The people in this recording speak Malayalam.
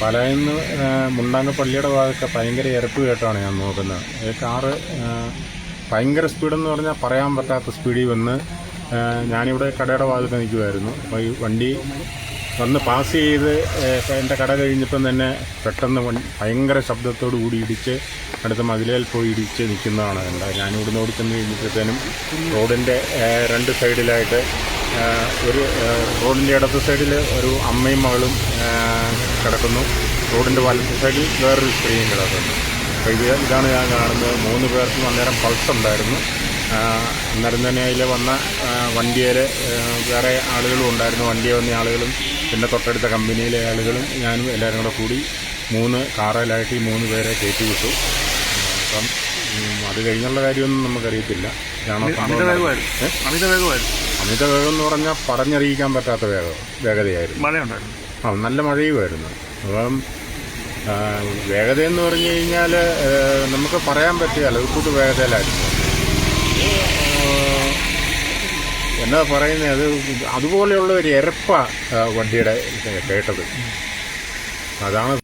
പാലായിൽ മുണ്ടാങ്ങ പള്ളിയുടെ ഭാഗമൊക്കെ ഭയങ്കര ഇരപ്പ് കേട്ടാണ് ഞാൻ നോക്കുന്നത്. ഈ കാറ് ഭയങ്കര സ്പീഡെന്ന് പറഞ്ഞാൽ പറയാൻ പറ്റാത്ത സ്പീഡിൽ വന്ന് ഞാനിവിടെ കടയുടെ ഭാഗത്ത് നിൽക്കുമായിരുന്നു അപ്പോൾ ഈ വണ്ടി വന്ന് പാസ് ചെയ്ത് എന്റെ കട കഴിഞ്ഞപ്പം തന്നെ പെട്ടെന്ന് ഭയങ്കര ശബ്ദത്തോടു കൂടി ഇടിച്ച് അടുത്ത മതിലേൽ പോയി ഇടിച്ച് നിൽക്കുന്നതാണ് കണ്ടത്. ഞാനിവിടുന്ന് ഓടിച്ചെന്ന് കഴിഞ്ഞപ്പോഴത്തേനും റോഡിന്റെ രണ്ട് സൈഡിലായിട്ട് ഒരു റോഡിന്റെ ഇടത്ത് സൈഡിൽ ഒരു അമ്മയും മകളും കിടക്കുന്നു. റോഡിന്റെ വലത്ത് സൈഡിൽ വേറൊരു സ്ത്രീയും കിടക്കുന്നു. അപ്പോൾ ഇത് ഇതാണ് ഞാൻ കാണുന്നത്. മൂന്ന് പേർക്കും അന്നേരം പൾസ് ഉണ്ടായിരുന്നു. അന്നേരം തന്നെ അതിൽ വന്ന വണ്ടിയിൽ വേറെ ആളുകളും ഉണ്ടായിരുന്നു. വണ്ടിയെ വന്ന ആളുകളും പിന്നെ തൊട്ടടുത്ത കമ്പനിയിലെ ആളുകളും ഞാനും എല്ലാവരും കൂടെ കൂടി മൂന്ന് കാറിലായിട്ട് ഈ മൂന്ന് പേരെ കയറ്റി വിട്ടു. അപ്പം അത് കഴിഞ്ഞുള്ള കാര്യമൊന്നും നമുക്കറിയത്തില്ല. അമിത വേഗം എന്ന് പറഞ്ഞാൽ പറഞ്ഞറിയിക്കാൻ പറ്റാത്ത വേഗം വേഗതയായിരുന്നു. മഴയുണ്ടായിരുന്നു. ആ നല്ല മഴയുമായിരുന്നു. അപ്പം വേഗത വേഗതയെന്ന് പറഞ്ഞു കഴിഞ്ഞാൽ നമുക്ക് പറയാൻ പറ്റിയ ഒരു കൂട്ട് വേഗതയിലായിരുന്നു എന്നാ പറയുന്നത് അത് അതുപോലെയുള്ള ഒരു ഇരപ്പ വണ്ടിയുടെ കേട്ടത്. അതാണ്